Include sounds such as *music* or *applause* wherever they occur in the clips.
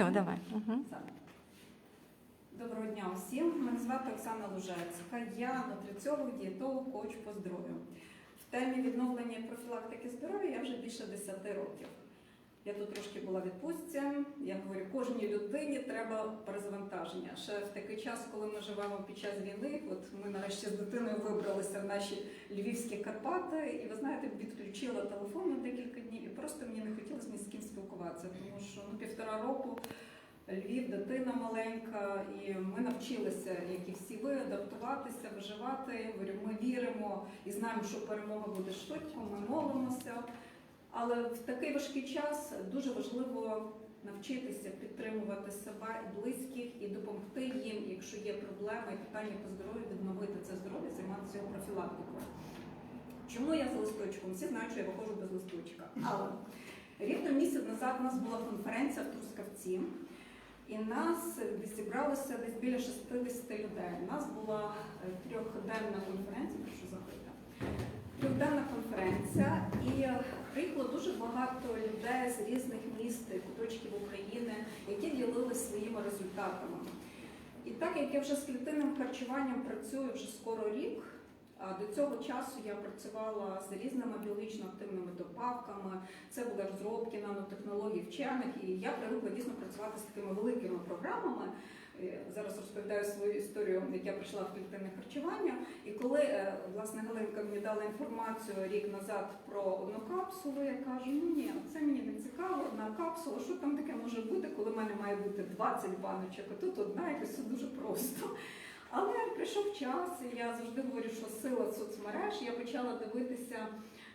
Все, давай. Угу. Доброго дня усім. Мене звати Оксана Лужецька. Я нутриціолог, дієтолог, коуч по здоров'ю. В темі відновлення і профілактики здоров'я я вже більше 10 років. Я тут трошки була відпустці. Я говорю, кожній людині треба перезавантаження. Ще в такий час, коли ми живемо під час війни, от ми нарешті з дитиною вибралися в наші львівські Карпати, і ви знаєте, відключила телефон на декілька днів, і просто мені не хотілося ні з ким спілкуватися, тому що ну, півтора року. Львів, дитина маленька, і ми навчилися, як і всі ви, адаптуватися, виживати. Ми віримо і знаємо, що перемога буде швидко. Ми молимося. Але в такий важкий час дуже важливо навчитися підтримувати себе і близьких і допомогти їм, якщо є проблеми і питання по здоров'ю, відновити це здоров'я, займатися його профілактикою. Чому я з листочком? Всі знають, що я виходжу без листочка. Але рівно місяць назад у нас була конференція в Трускавці. І нас зібралося десь біля 60 людей. У нас була е, трьохденна конференція, прошу заходити. Трьохденна конференція, і е, приїхало дуже багато людей з різних міст куточків України, які ділилися своїми результатами. І так як я вже з клітинним харчуванням працюю вже скоро рік. До цього часу я працювала з різними біологічно активними добавками, це були розробки нанотехнологій вчених, і я привикла дійсно працювати з такими великими програмами. Е, Зараз розповідаю свою історію, як я прийшла в клітинне харчування. І коли е, власне Галинка мені дала інформацію рік назад про одну капсулу, я кажу: ну ні, це мені не цікаво, одна капсула, що там таке може бути, коли в мене має бути 20 баночок, а тут одна якось все дуже просто. Але прийшов час, і я завжди говорю, що сила соцмереж. Я почала дивитися,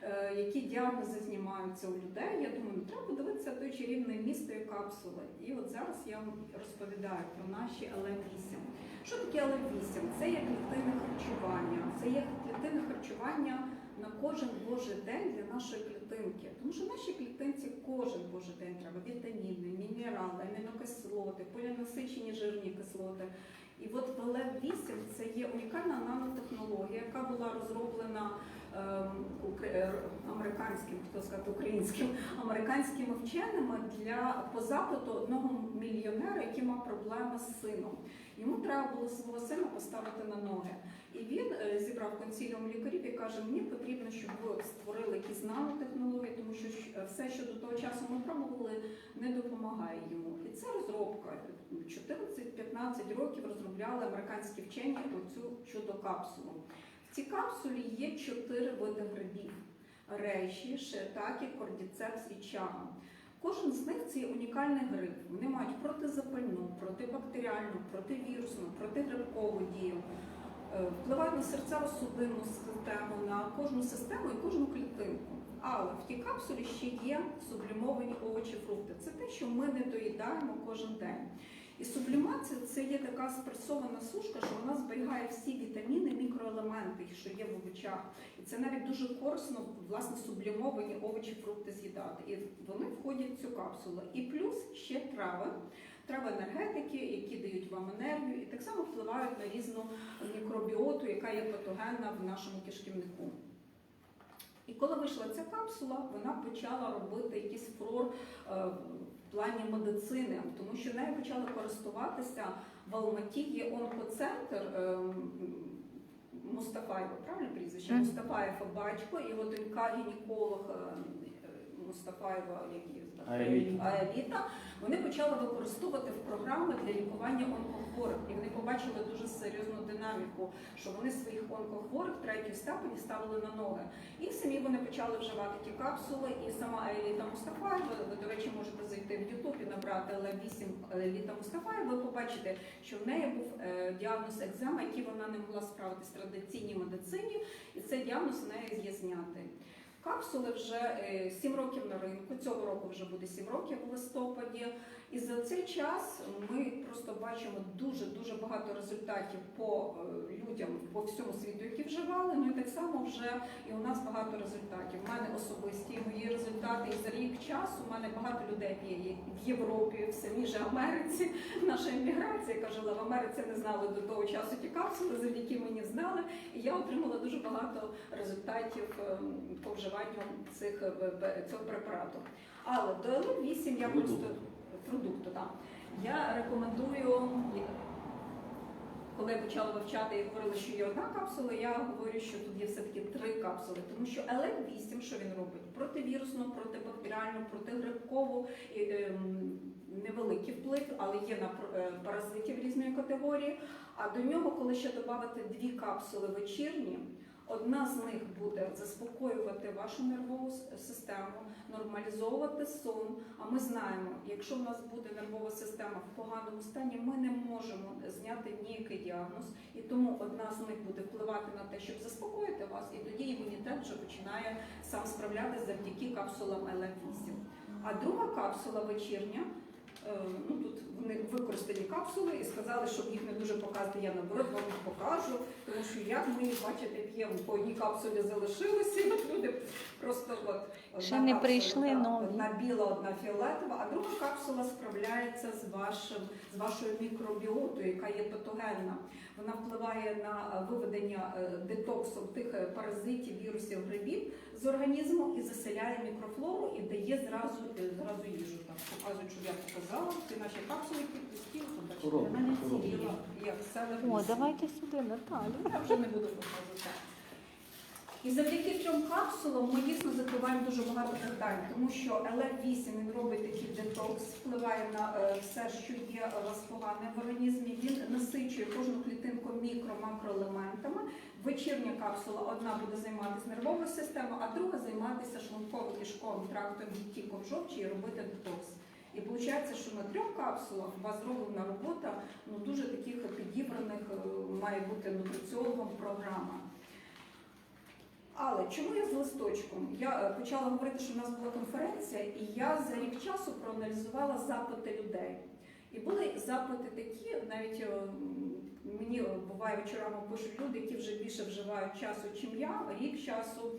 е, які діагнози знімаються у людей. Я думаю, ну треба подивитися той чарівне місто і капсули. І от зараз я вам розповідаю про наші ЛМ-8. Що таке ЛМ-8? Це є клітинне харчування. Це є клітинне харчування на кожен божий день для нашої клітинки. Тому що нашій клітинці кожен божий день треба вітаміни, мінерали, амінокислоти, полінасичені жирні кислоти. І от ВЛЕВ-8 це є унікальна нанотехнологія, яка була розроблена ем, е, американським, хто сказати українським, *laughs* американськими вченими для по запиту одного мільйонера, який мав проблеми з сином. Йому треба було свого сина поставити на ноги. І він е, зібрав консиліум лікарів і каже: мені потрібно, щоб ви створили якісь нанотехнології, тому що все, що до того часу ми пробували, не допомагає йому. І це розробка. 14-15 років розробляли американські вчені оцю чудо-капсулу. В цій капсулі є чотири види грибів: рейші, шиатакі, кордіцепс і чага. Кожен з них це є унікальний гриб. Вони мають протизапальну, протибактеріальну, противірусну, протигрибкову дію. Е, Впливають на серцево-судинну систему, на кожну систему і кожну клітинку. Але в тій капсулі ще є сублімовані овочі, фрукти. Це те, що ми не доїдаємо кожен день. І сублімація це є така спресована сушка, що вона зберігає всі вітаміни, мікроелементи, що є в овочах. І це навіть дуже корисно, власне, сублімовані овочі, фрукти з'їдати. І вони входять в цю капсулу. І плюс ще трави. Трави енергетики, які дають вам енергію, і так само впливають на різну мікробіоту, яка є патогенна в нашому кишківнику. І коли вийшла ця капсула, вона почала робити якийсь фурор е, плані медицини, тому що нею почали користуватися в Алматі є онкоцентр. е, Мустафаєва, правильно прізвище? Мгм. Мустафаєв батько, і от він гінеколог е, Мустафаєва, який Аеліта. Вони почали використовувати в програми для лікування онкохворих. І вони побачили дуже серйозну динаміку, що вони своїх онкохворих третьої степені ставили на ноги. І самі вони почали вживати ті капсули. І сама Аеліта Мустафаєва, ви, до речі, можете зайти в Ютуб і набрати Л8 Аеліта Мустафаєва, ви побачите, що в неї був е, діагноз екзема, який вона не могла справитися в традиційній медицині, і цей діагноз в неї є знятий. Капсули вже 7 років на ринку. Цього року вже буде 7 років у листопаді. І за цей час ми просто бачимо дуже дуже багато результатів по е, людям по всьому світу, які вживали. Ну і так само вже і у нас багато результатів. У мене особисті мої результати. І за рік часу у мене багато людей є в Європі, в самій же Америці. *laughs* Наша еміграція, яка жила в Америці, не знали до того часу ті капсули, завдяки мені знали. І я отримала дуже багато результатів ем, по вживанню цих е, цього препарату. Але до L8 я просто продукту. Да. Я рекомендую, коли я почала вивчати і говорила, що є одна капсула, я говорю, що тут є все-таки три капсули, тому що ЛФ8, що він робить? Противірусну, протибактеріальну, протигрибкову, ем, невеликий вплив, але є на е, паразитів різної категорії. А до нього, коли ще додати дві капсули вечірні, одна з них буде заспокоювати вашу нервову систему, нормалізовувати сон. А ми знаємо, якщо в нас буде нервова система в поганому стані, ми не можемо зняти ніякий діагноз, і тому одна з них буде впливати на те, щоб заспокоїти вас, і тоді імунітет вже починає сам справлятися завдяки капсулам ЛФ8. А друга капсула вечірня. Е, Ну тут вони використані капсули і сказали, щоб їх не дуже показувати. Я наоборот вам їх покажу, тому що як ми бачите, п'ємо по одній капсулі залишилися. Люди просто от одна Ще не капсула, прийшли так, нові. Одна біла, одна фіолетова, а друга капсула справляється з вашим з вашою мікробіотою, яка є патогенна. Вона впливає на е, виведення е, детоксу тих паразитів, вірусів, грибів з організму і заселяє мікрофлору і дає зразу е, зразу їжу. Так показують, що я показала. Ці наші капсули підпустів, побачите, мене ціла, як все О, давайте сюди, Наталю. я вже не буду показувати. І завдяки трьом капсулам ми дійсно закриваємо дуже багато питань, тому що ЛР8 він робить такий детокс, впливає на е, все, що є у вас погане в організмі. Він насичує кожну клітинку мікро-макроелементами. Вечірня капсула одна буде займатися нервовою системою, а друга займатися шлунково-кишковим трактом, відтіком жовчі і робити детокс. І виходить, що на трьох капсулах у вас зроблена робота ну, дуже таких підібраних е, має бути нутриціологом програма. Але чому я з листочком? Я е, почала говорити, що в нас була конференція, і я за рік часу проаналізувала запити людей. І були запити такі, навіть е, мені е, буває вечорами пишуть люди, які вже більше вживають часу, чим я, рік часу.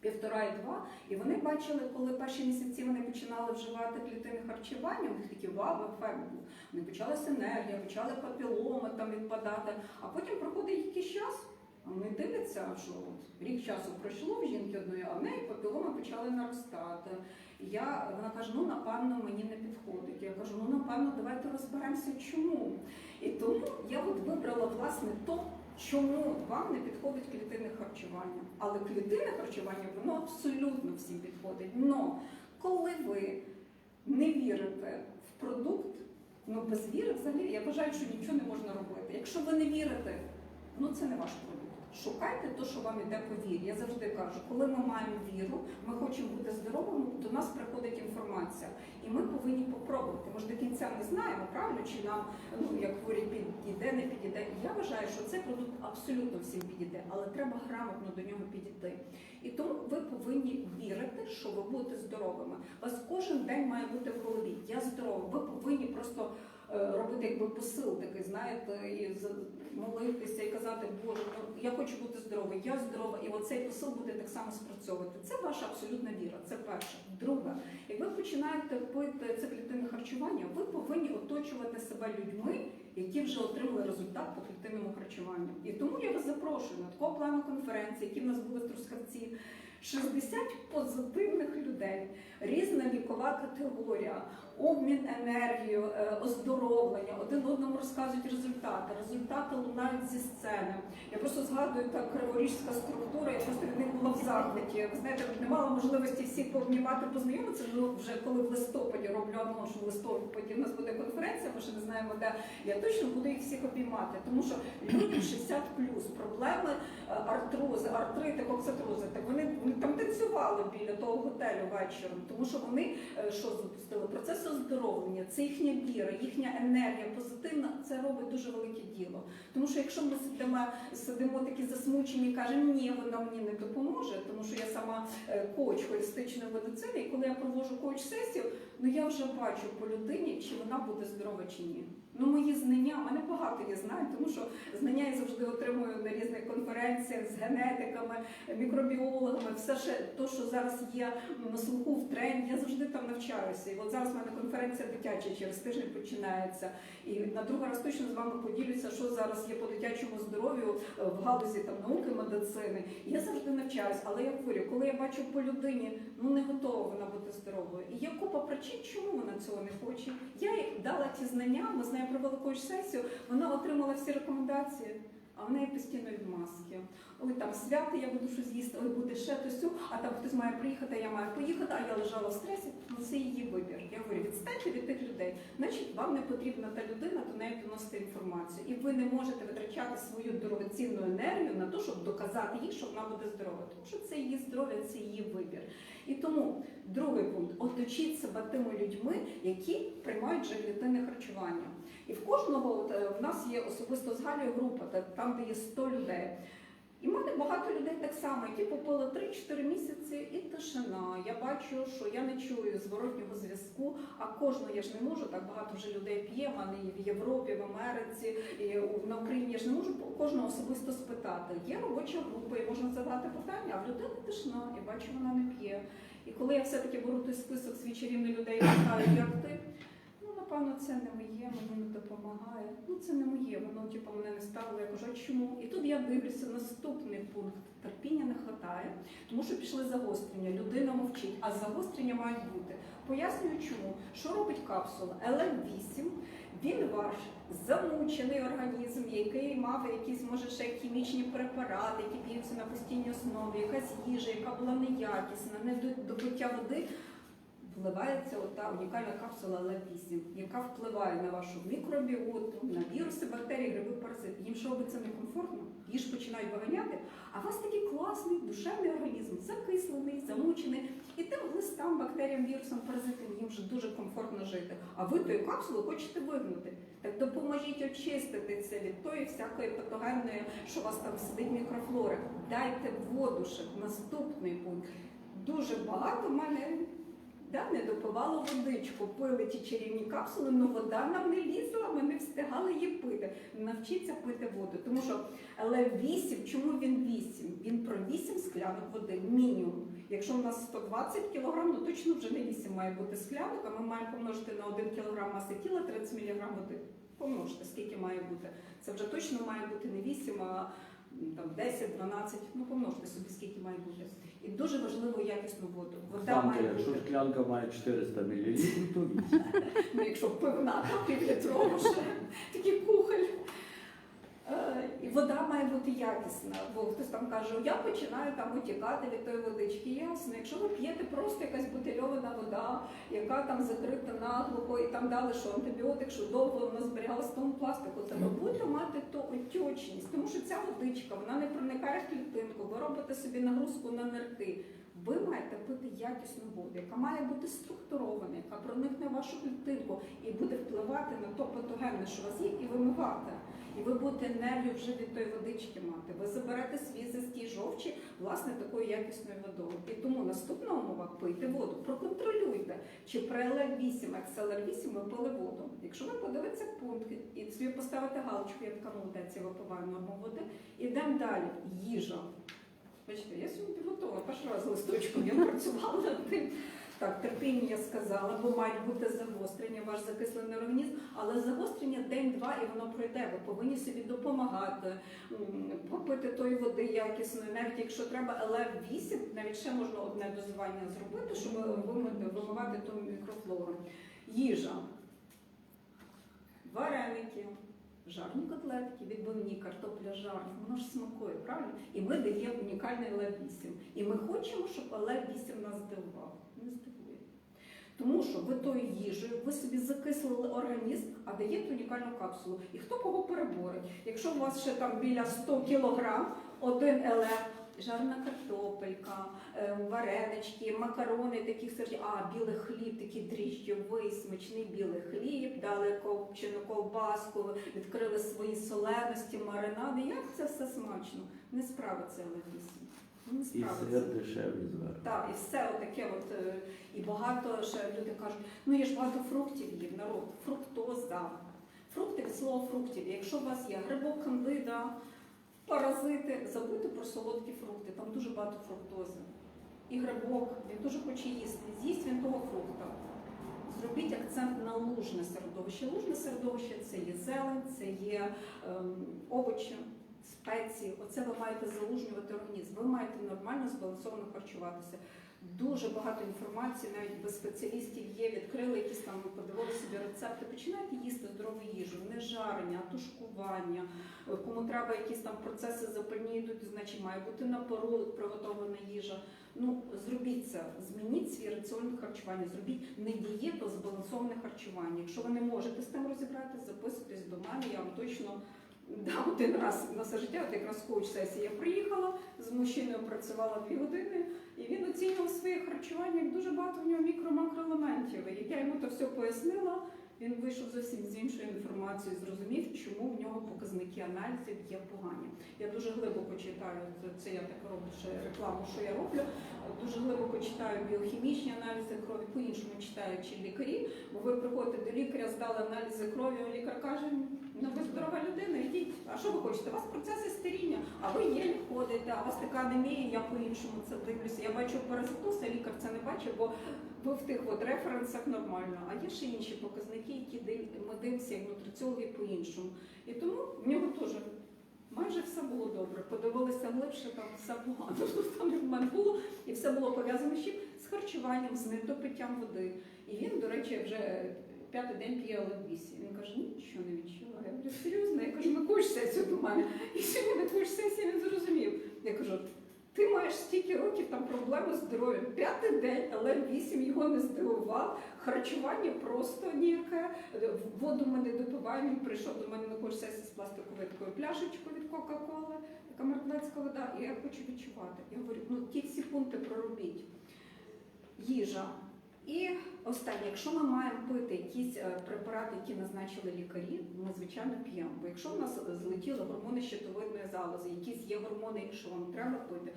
Півтора і два, і вони бачили, коли перші місяці вони починали вживати клітини харчування, у них такий вау, ефект був. Вони почалася енергія, почали папіломи там відпадати, а потім проходить якийсь час, вони дивляться, що от рік часу пройшло в жінки одної, а в неї папіломи почали наростати. Я, вона каже, ну напевно мені не підходить. Я кажу, ну напевно, давайте розберемося, чому. І тому я от вибрала власне то, чому вам не підходить клітинне харчування. Але клітинне харчування, воно абсолютно всім підходить. Но коли ви не вірите в продукт, ну без віри взагалі я вважаю, що нічого не можна робити. Якщо ви не вірите, ну це не ваш продукт. Шукайте те, що вам іде по вірі. Я завжди кажу, коли ми маємо віру, ми хочемо бути здоровими, до нас приходить інформація, і ми повинні попробувати. Ми ж до кінця не знаємо, правильно, чи нам, ну як говорять, підійде, не підійде. Я вважаю, що цей продукт абсолютно всім підійде, але треба грамотно до нього підійти. І тому ви повинні вірити, що ви будете здоровими. У вас кожен день має бути в голові. Я здорова. Ви повинні просто робити якби посил такий, знаєте, і молитися і казати, Боже, ну, я хочу бути здоровий, я здорова, і оцей посил буде так само спрацьовувати. Це ваша абсолютна віра. Це перше. Друге, як ви починаєте пити це клітинне харчування, ви повинні оточувати себе людьми, які вже отримали результат по клітинному харчуванню. І тому я вас запрошую на такого плану конференції, які в нас були в Трускавці. 60 позитивних людей, різна вікова категорія, обмін енергією, е, оздоровлення, один одному розказують результати, результати лунають зі сцени. Я просто згадую так криворіжська структура, я просто від них була в захваті. Ви знаєте, не мала можливості всіх пообнімати, познайомитися. Ну вже коли в листопаді роблю анонс, що в листопаді в нас буде конференція, ми ще не знаємо де. Я точно буду їх всіх обіймати, тому що люди 60 проблеми е, артрози, артрити, коксатрози. Так вони, вони там танцювали біля того готелю вечором, тому що вони е, що запустили? Процес оздоровлення, це їхня віра, їхня енергія позитивна. Це робить дуже велике діло. Тому що якщо ми сидимо, сидимо такі засмучені і кажемо, ні, вона мені не допоможе, тому що я сама е, коуч холістичної медицини, і коли я проводжу коуч-сесію, ну я вже бачу по людині, чи вона буде здорова чи ні. Ну, мої знання, мене багато є знань, тому що знання я завжди отримую на різних конференціях з генетиками, мікробіологами, все ще то, що зараз є на слуху в тренді, я завжди там навчаюся. І от зараз в мене конференція дитяча через тиждень починається. І на другий раз точно з вами поділюся, що зараз є по дитячому здоров'ю е, в галузі там науки, медицини. Я завжди навчаюсь, але я говорю, коли я бачу по людині, ну не готова вона бути здоровою. І є купа причин, чому вона цього не хоче. Я їй дала ті знання, ми з нею провели коуч сесію, вона отримала всі рекомендації. А в неї постійно відмазки. Ой, там свято, я буду щось їсти, ой, буде ще то сю, а там хтось має приїхати, а я маю поїхати, а я лежала в стресі. Ну це її вибір. Я говорю, відстаньте від тих людей. Значить, вам не потрібна та людина, до неї доносити інформацію. І ви не можете витрачати свою дорогоцінну енергію на те, щоб доказати їй, що вона буде здорова. Тому що це її здоров'я, це її вибір. І тому другий пункт оточіть себе тими людьми, які приймають же харчування. І в кожного от, е, в нас є особисто з Галею група, та- там, де є 100 людей. І в мене багато людей так само, які попили 3-4 місяці і тишина. Я бачу, що я не чую зворотнього зв'язку, а кожного я ж не можу, так багато вже людей п'є, в мене і в Європі, в Америці, і на Україні я ж не можу кожного особисто спитати. Є робоча група, і можна задати питання, а в людини тишина, і бачу, вона не п'є. І коли я все-таки беру той список свій чарівний людей питаю, як ти? Напевно, це не моє, воно не допомагає. Ну, це не моє, воно типу, мене не ставило. Я кажу, а чому? І тут я дивлюся наступний пункт. Терпіння не вистачає, тому що пішли загострення. Людина мовчить, а загострення мають бути. Пояснюю, чому. Що робить капсула? ЛМ8. Він ваш замучений організм, який мав якісь, може, ще хімічні препарати, які п'ються на постійній основі, якась їжа, яка була неякісна, не до, до води вливається ота унікальна капсула Л8, яка впливає на вашу мікробіоту, на віруси, бактерії, гриби, паразити. Їм що робиться некомфортно, їж починають виганяти, а у вас такий класний душевний організм, закислений, замучений, і тим глистам, бактеріям, вірусам, паразитам їм вже дуже комфортно жити. А ви тою капсулу хочете вигнути. Так допоможіть очистити це від тої всякої патогенної, що у вас там сидить мікрофлори. Дайте воду ще. Наступний пункт. Дуже багато в мене Да, водичку, пили ті чарівні капсули, але вода нам не лізла, ми не встигали її пити. Навчіться пити воду. Тому що але 8, чому він 8? Він про 8 склянок води, мінімум. Якщо у нас 120 кг, то точно вже не 8 має бути склянок, а ми маємо помножити на 1 кг маси тіла 30 мг води. Помножте, скільки має бути. Це вже точно має бути не 8, а там 10, 12, ну помножте собі, скільки має бути. І дуже важливо якісну воду. Вода Там, має якщо бути. шклянка має 400 мл, то вісім. Ну, якщо пивна, то півлітрову ще такий кухоль. Е, І вода має бути якісна, бо хтось там каже, я починаю там утікати від тої водички. Ясно, якщо ви п'єте просто якась бутильована вода, яка там закрита наглухо, і там дали що антибіотик, що довго воно зберігалося в тому пластику, то ви будете мати ту отечність, тому що ця водичка вона не проникає в клітинку, ви робите собі нагрузку на нирки. Ви маєте пити якісну воду, яка має бути структурована, яка проникне в вашу клітинку і буде впливати на то патогенне, що у вас є, і вимивати. І ви будете енергію вже від тої водички мати. Ви заберете свій застій жовчі власне такою якісною водою. І тому наступна умова пийте воду. Проконтролюйте, чи при ЛР8, XLR8 ви пили воду. Якщо ви подивитеся пункти і собі поставите галочку, я така молодець, я випиваю норму води, ідемо далі. Їжа. Бачите, я сьогодні підготувала перший раз листочком, я працювала над тим. Так, терпіння я сказала, бо мають бути загострення, ваш закислений організм, але загострення день-два і воно пройде. Ви повинні собі допомагати, попити тої води якісної, навіть якщо треба ЛФ8, навіть ще можна одне дозування зробити, щоб вимити, вимивати ту мікрофлору. Їжа, вареники, жарні котлетки, відбивні, картопля жарна, воно ж смакує, правильно? І ми даємо унікальний Лев-8. І ми хочемо, щоб Лев-8 нас здивував. Не здивує. Тому що ви тою їжею, ви собі закислили організм, а даєте унікальну капсулу. І хто кого переборить? Якщо у вас ще там біля 100 кілограм, один ЛФ, жарна картопелька, е, варенички, макарони, такі сирі, а білий хліб, такий дріжджовий, смачний білий хліб, дали копчену ковбаску, відкрили свої соленості, маринади. Як це все смачно? Не справиться ЛФ8. Не І справиться. сир дешевий зверху. Так, і все отаке, от, е, і багато ще люди кажуть, ну я ж багато фруктів їм, народ, фруктоза. Фрукти від слова фруктів. Якщо у вас є грибок кандида, паразити, забудьте про солодкі фрукти, там дуже багато фруктози. І грибок, він дуже хоче їсти. З'їсть він того фрукта. Зробіть акцент на лужне середовище. Лужне середовище це є зелень, це є ем, овочі, спеції. Оце ви маєте залужнювати організм. Ви маєте нормально збалансовано харчуватися. Дуже багато інформації, навіть без спеціалістів є, відкрили якісь там, подивили собі рецепти. Починайте їсти здорову їжу, не жарення, а тушкування. Кому треба якісь там процеси запальні йдуть, значить має бути на пару приготовлена їжа. Ну зробіть це, змініть свій раціон харчування, зробіть не дієту, збалансоване харчування. Якщо ви не можете з тим розібратися, записуйтесь до мене, я вам точно дам один раз на все життя. От якраз коуч сесія приїхала з мужчиною, працювала дві години, і він оцінював своє харчування, як дуже багато в нього мікро-макроелементів. Як я йому то все пояснила, він вийшов зовсім з іншою інформацією, зрозумів, чому в нього показники аналізів є погані. Я дуже глибоко читаю це. Я так роблю ще рекламу, що я роблю. Дуже глибоко читаю біохімічні аналізи крові, по-іншому читаючи лікарі. Бо ви приходите до лікаря, здали аналізи крові, а лікар каже, ну ви здорова людина, йдіть. А що ви хочете? У вас процеси старіння, а ви є ходите, а у вас така анемія, я по-іншому це дивлюся. Я бачу паразитоз, а лікар це не бачить, бо ви в тих от референсах нормально. А є ще інші показники, які див- ми дивимося як нутриціологи по-іншому. І тому в нього теж майже все було добре. Подивилися глибше, там все погано. *laughs* Там в мене було, і все було пов'язано з? З харчуванням, з недопиттям води. І він, до речі, вже п'ятий день п'є Олегвісі. Він каже, нічого не відчула. Я говорю, серйозно? Я кажу, на коуч сесію до мене. І сьогодні на коуч сесії він зрозумів. Я кажу, ти маєш стільки років там проблеми з здоров'ям. П'ятий день, але вісім його не здивував. Харчування просто ніяке. Воду ми не допиваємо. Він прийшов до мене на коуч сесії з пластиковою такою пляшечкою від Кока-Коли, така мертвецька вода. І я хочу відчувати. Я говорю, ну ті всі пункти проробіть. Їжа. І останнє, якщо ми маємо пити якісь е, препарати, які назначили лікарі, ми звичайно п'ємо. Бо якщо в нас злетіли гормони щитовидної залози, якісь є гормони, що вам треба пити,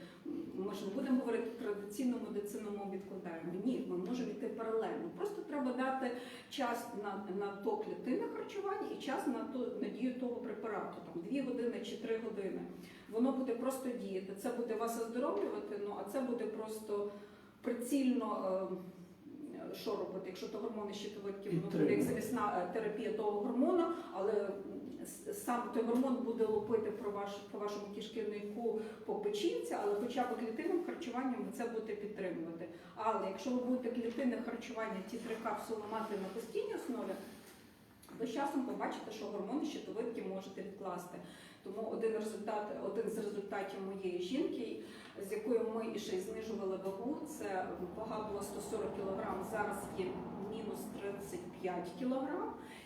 ми ж не будемо говорити традиційну медицину, ми відкладаємо. Ні, ми можемо йти паралельно. Просто треба дати час на, на то клітинне харчування і час на ту на дію того препарату, там дві години чи три години. Воно буде просто діяти. Це буде вас оздоровлювати, ну а це буде просто прицільно. Що робити, якщо то гормони щитовидки, воно буде як замісна е, терапія того гормону, але сам той гормон буде лупити про ваш, по вашому кишківнику по печінці, але хоча б клітинним харчуванням ви це будете підтримувати. Але якщо ви будете клітинне харчування, ті три капсули мати на постійній основі, ви з часом побачите, що гормони щитовидки можете відкласти. Тому один результат, один з результатів моєї жінки, з якою ми і ще й знижували вагу, це вага була 140 кг, зараз є мінус 35 кг.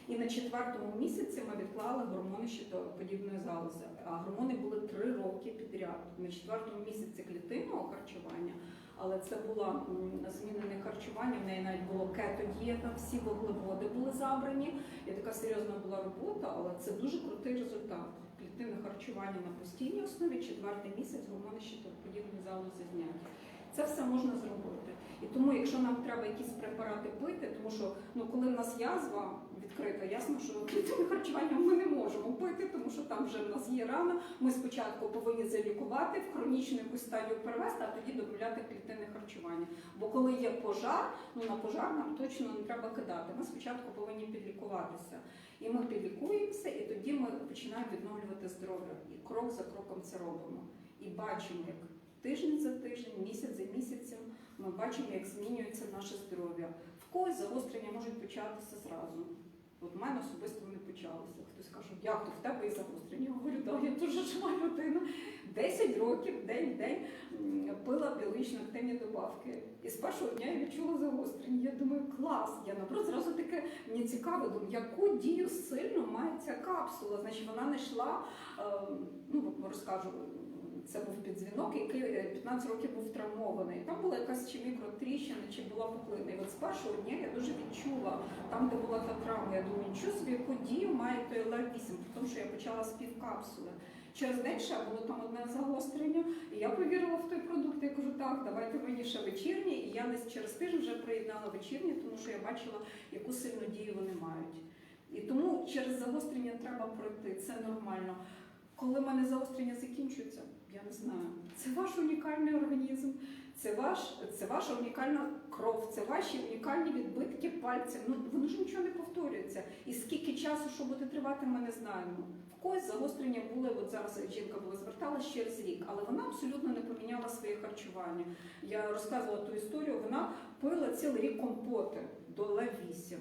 І на четвертому місяці ми відклали гормони щитоподібної залози. А гормони були три роки підряд. На четвертому місяці клітинного харчування. Але це було змінене харчування. В неї навіть було кето-дієта, всі вуглеводи були забрані. І така серйозна була робота, але це дуже крутий результат. Клітинне харчування на постійній основі, четвертий місяць гормони щитоподібної залози зняті. Це все можна зробити. І тому, якщо нам треба якісь препарати пити, тому що ну коли в нас язва відкрита, ясно, що клітинне харчування ми не можемо пити, тому що там вже в нас є рана. Ми спочатку повинні залікувати, в хронічну якусь стадію перевести, а тоді додати клітинне харчування. Бо коли є пожар, ну на пожар нам точно не треба кидати. Ми спочатку повинні підлікуватися. І ми підлікуємося, і тоді ми починаємо відновлювати здоров'я. І крок за кроком це робимо. І бачимо, як тиждень за тиждень, місяць за місяцем, ми бачимо, як змінюється наше здоров'я. В когось загострення можуть початися зразу. От в мене особисто вони почалися. Хтось каже, як то в тебе і загострення? Я говорю, так, я дуже жива людина. 10 років день в день пила біологічно активні добавки. І з першого дня я відчула загострення. Я думаю, клас. Я наоборот зразу таке мені цікаво, думаю, яку дію сильно має ця капсула. Значить, вона не йшла, е, ну розкажу. Це був піддзвінок, який е, 15 років був травмований. Там була якась чи мікротріщина, чи була пухлина. І от з першого дня я дуже відчула там, де була та травма. Я думаю, нічого собі, яку має той ЛР-8, тому що я почала з півкапсули. Через день ще було там одне загострення, і я повірила в той продукт. Я кажу, так, давайте мені ще вечірні. І я десь через тиждень вже приєднала вечірні, тому що я бачила, яку сильну дію вони мають. І тому через загострення треба пройти. Це нормально. Коли в мене загострення закінчується, я не знаю. Це ваш унікальний організм, Це ваш, це ваша унікальна кров, це ваші унікальні відбитки пальців. Ну воно ж нічого не повторюється. І скільки часу, що буде тривати, ми не знаємо. В когось загострення були, от зараз жінка була зверталась через рік, але вона абсолютно не поміняла своє харчування. Я розказувала ту історію, вона пила цілий рік компоти до лев 8.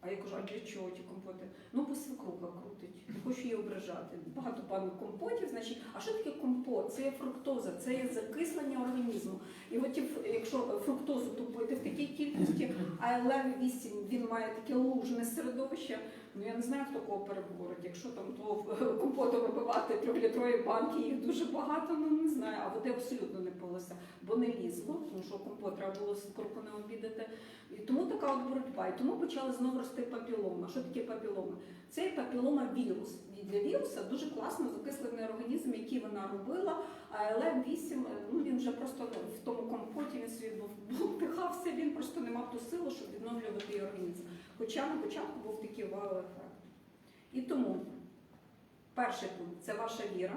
А я кажу, а для чого ті компоти? Ну, бо свекруха крутить, не хочу її ображати. Багато пану компотів, значить, а що таке компот? Це є фруктоза, це є закислення організму. І от якщо фруктозу тупити в такій кількості, а лев 8 він має таке лужне середовище. Ну я не знаю, хто кого переборить. Якщо там того компоту вибивати трьохлітрові банки, їх дуже багато, ну не знаю, а води абсолютно не пилося, бо не лізло, тому що компот треба було з не обідати. І тому така от боротьба. І тому почали знову рости папілома. Що таке папілома? Це папілома вірус. Для віруса дуже класно закислений організм, який вона робила. А лм 8 ну він вже просто в тому компоті він собі був *laughs* він просто не мав ту силу, щоб відновлювати її організм. Хоча на початку був такий вау-ефект. І тому перший пункт це ваша віра.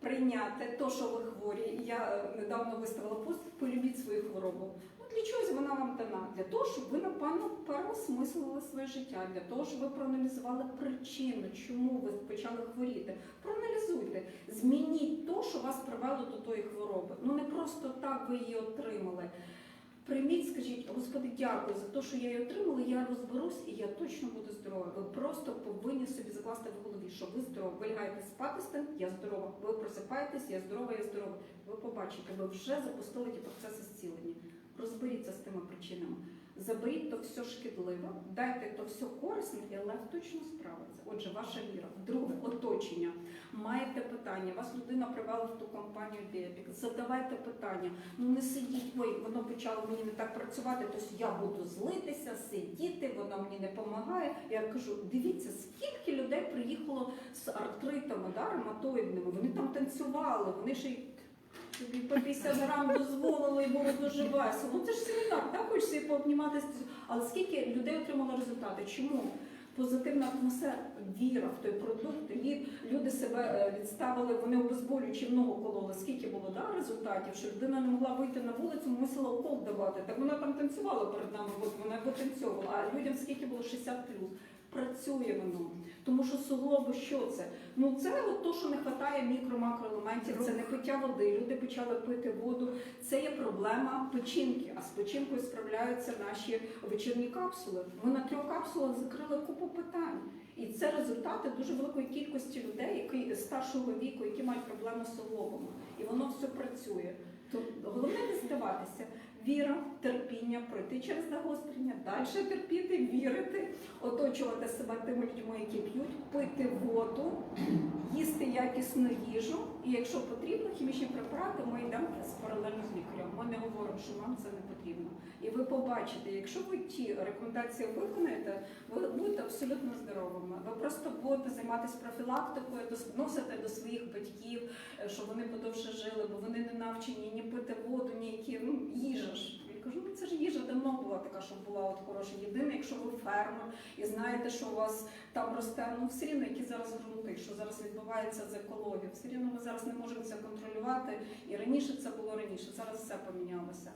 Прийняти те, що ви хворі. Я е, недавно виставила пост полюбіть свою хворобу. Ну для чогось вона вам дана? Для того, щоб ви напевно переосмислили своє життя, для того, щоб ви проаналізували причину, чому ви почали хворіти. Проаналізуйте, змініть то, що вас привело до тої хвороби. Ну не просто так ви її отримали. Прийміть, скажіть, Господи, дякую за те, що я її отримала, я розберусь і я точно буду здорова. Ви просто повинні собі закласти в голові, що ви здорова. Ви лягаєте спати з я здорова. Ви просипаєтесь, я здорова, я здорова. Ви побачите, ви вже запустили ті процеси зцілення. Розберіться з тими причинами. Заберіть то все шкідливе, дайте то все корисне, і лев точно справиться. Отже, ваша віра. Друге, оточення. Маєте питання, вас людина привела в ту компанію Біопік. Задавайте питання. Ну не сидіть, ой, воно почало мені не так працювати, тобто я буду злитися, сидіти, воно мені не допомагає. Я кажу, дивіться, скільки людей приїхало з артритами, да, ревматоїдними. Вони там танцювали, вони ще й собі по 50 грам дозволили і було дуже весело. Ну це ж семінар, так хочеться і пообніматися. Але скільки людей отримало результати? Чому? Позитивна атмосфера, віра в той продукт. Люди себе е, відставили, вони обезболюючи много кололи. Скільки було да, результатів, що людина не могла вийти на вулицю, мусила укол давати. Так вона там танцювала перед нами, от вона витанцьовувала. А людям скільки було 60 Працює воно. Тому що суглоби що це? Ну це от то, що не вистачає мікро-макроелементів, це не пиття води. Люди почали пити воду. Це є проблема печінки. А з печінкою справляються наші вечірні капсули. Ми на трьох капсулах закрили купу питань. І це результати дуже великої кількості людей, які старшого віку, які мають проблеми з суглобами. І воно все працює. То головне не здаватися. Віра, терпіння, пройти через загострення, далі терпіти, вірити, оточувати себе тими людьми, які п'ють, пити воду, їсти якісну їжу. І якщо потрібно, хімічні препарати, ми йдемо з паралельно з лікарем. Ми не говоримо, що нам це не потрібно. І ви побачите, якщо ви ті рекомендації виконаєте, ви будете абсолютно здоровими. Ви просто будете займатися профілактикою, доносите до своїх батьків, е, щоб вони подовше жили, бо вони не навчені ні пити воду, ні які ну їжа ж. Я кажу, ну це ж їжа давно була така, щоб була от хороша. Єдине, якщо ви фермер і знаєте, що у вас там росте, ну все рівно, які зараз грунти, що зараз відбувається з екологією, все рівно ми зараз не можемо це контролювати. І раніше це було раніше, зараз все помінялося.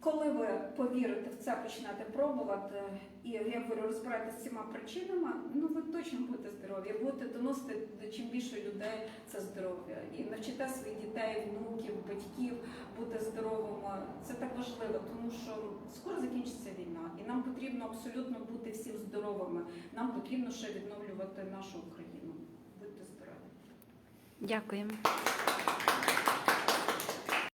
Коли ви повірите в це, почнете пробувати, і я говорю, розбирайтеся з цими причинами, ну ви точно будете здорові, будете доносити до чим більше людей це здоров'я. І навчите своїх дітей, внуків, батьків бути здоровими. Це так важливо, тому що скоро закінчиться війна, і нам потрібно абсолютно бути всім здоровими. Нам потрібно ще відновлювати нашу Україну. Будьте здорові. Дякуємо.